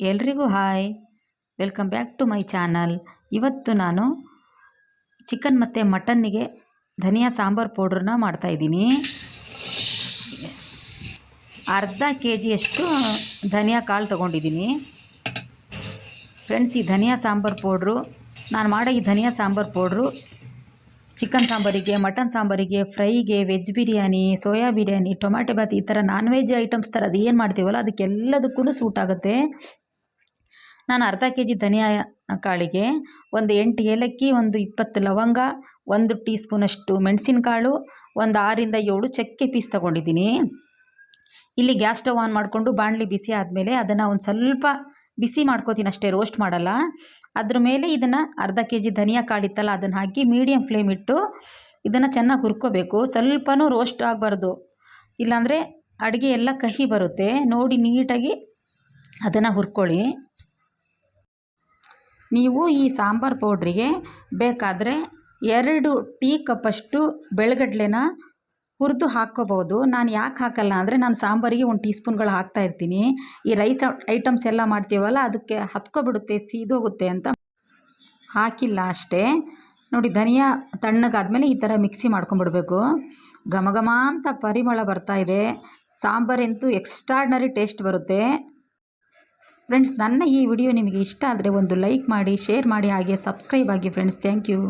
ಎಲ್ರಿಗೂ hi. Welcome back to my channel. ಇವತ್ತು ನಾನು ಚಿಕನ್ ಮತ್ತು ಮಟನ್ನಿಗೆ ಧನಿಯಾ ಸಾಂಬಾರು ಪೌಡ್ರನ್ನ ಮಾಡ್ತಾಯಿದ್ದೀನಿ ಅರ್ಧ ಕೆ ಜಿಯಷ್ಟು ಧನಿಯಾ ಕಾಳು ತೊಗೊಂಡಿದ್ದೀನಿ. ಫ್ರೆಂಡ್ಸ್, ಈ ಧನಿಯಾ ಸಾಂಬಾರು ಪೌಡ್ರು, ನಾನು ಮಾಡೋ ಈ ಧನಿಯಾ ಸಾಂಬಾರು ಪೌಡ್ರು ಚಿಕನ್ ಸಾಂಬಾರಿಗೆ, ಮಟನ್ ಸಾಂಬಾರಿಗೆ, ಫ್ರೈಗೆ, veg biryani, soya biryani, tomato bath ಈ ಥರ ನಾನ್ ವೆಜ್ ಐಟಮ್ಸ್ ಥರ ಅದು ಏನು ಮಾಡ್ತೀವಲ್ಲ ಅದಕ್ಕೆಲ್ಲದಕ್ಕೂ ಸೂಟ್ ಆಗುತ್ತೆ. ನಾನು ಅರ್ಧ ಕೆ ಜಿ ಧನಿಯಾ ಕಾಳಿಗೆ ಒಂದು ಎಂಟು ಏಲಕ್ಕಿ, ಒಂದು ಇಪ್ಪತ್ತು ಲವಂಗ, ಒಂದು ಟೀ ಸ್ಪೂನಷ್ಟು ಮೆಣಸಿನಕಾಳು, ಒಂದು ಆರಿಂದ ಏಳು ಚಕ್ಕೆ ಪೀಸ್ ತೊಗೊಂಡಿದ್ದೀನಿ. ಇಲ್ಲಿ ಗ್ಯಾಸ್ ಸ್ಟವ್ ಆನ್ ಮಾಡಿಕೊಂಡು ಬಾಣಲಿ ಬಿಸಿ ಆದಮೇಲೆ ಅದನ್ನು ಒಂದು ಸ್ವಲ್ಪ ಬಿಸಿ ಮಾಡ್ಕೋತೀನಿ ಅಷ್ಟೇ ರೋಸ್ಟ್ ಮಾಡಲ್ಲ. ಅದ್ರ ಮೇಲೆ ಇದನ್ನು ಅರ್ಧ ಕೆ ಜಿ ಧನಿಯಾ ಕಾಳಿತ್ತಲ್ಲ ಅದನ್ನು ಹಾಕಿ ಮೀಡಿಯಮ್ ಫ್ಲೇಮ್ ಇಟ್ಟು ಇದನ್ನು ಚೆನ್ನಾಗಿ ಹುರ್ಕೋಬೇಕು. ಸ್ವಲ್ಪನೂ ರೋಸ್ಟ್ ಆಗಬಾರ್ದು. ಇಲ್ಲಾಂದರೆ ಅಡುಗೆ ಎಲ್ಲ ಕಹಿ ಬರುತ್ತೆ. ನೋಡಿ ನೀಟಾಗಿ ಅದನ್ನು ಹುರ್ಕೊಳ್ಳಿ. ನೀವು ಈ ಸಾಂಬಾರು ಪೌಡ್ರಿಗೆ ಬೇಕಾದರೆ ಎರಡು ಟೀ ಕಪ್ಪಷ್ಟು ಬೆಳಗಡ್ಲೆನ ಹುರಿದು ಹಾಕ್ಕೋಬೋದು ನಾನು ಯಾಕೆ ಹಾಕಲ್ಲ ಅಂದರೆ ನಾನು ಸಾಂಬಾರಿಗೆ ಒಂದು ಟೀ ಸ್ಪೂನ್ಗಳು ಹಾಕ್ತಾ ಇರ್ತೀನಿ. ಈ ರೈಸ್ ಐಟಮ್ಸ್ ಎಲ್ಲ ಮಾಡ್ತೀವಲ್ಲ ಅದಕ್ಕೆ ಹತ್ಕೊಬಿಡುತ್ತೆ, ಸೀದೋಗುತ್ತೆ ಅಂತ ಹಾಕಿಲ್ಲ ಅಷ್ಟೇ. ನೋಡಿ ಧನಿಯಾ ತಣ್ಣಗಾದಮೇಲೆ ಈ ಥರ ಮಿಕ್ಸಿ ಮಾಡ್ಕೊಂಬಿಡ್ಬೇಕು. ಘಮ ಘಮ ಅಂತ ಪರಿಮಳ ಬರ್ತಾ ಇದೆ. ಸಾಂಬಾರಂತೂ ಎಕ್ಸ್ಟ್ರಾಡ್ನರಿ ಟೇಸ್ಟ್ ಬರುತ್ತೆ. ಫ್ರೆಂಡ್ಸ್ ನನ್ನ ಈ ವಿಡಿಯೋ ನಿಮಗೆ ಇಷ್ಟ ಆದರೆ ಒಂದು ಲೈಕ್ ಮಾಡಿ ಶೇರ್ ಮಾಡಿ, ಹಾಗೆ ಸಬ್ಸ್ಕ್ರೈಬ್ ಆಗಿ ಫ್ರೆಂಡ್ಸ್ ಥ್ಯಾಂಕ್ ಯು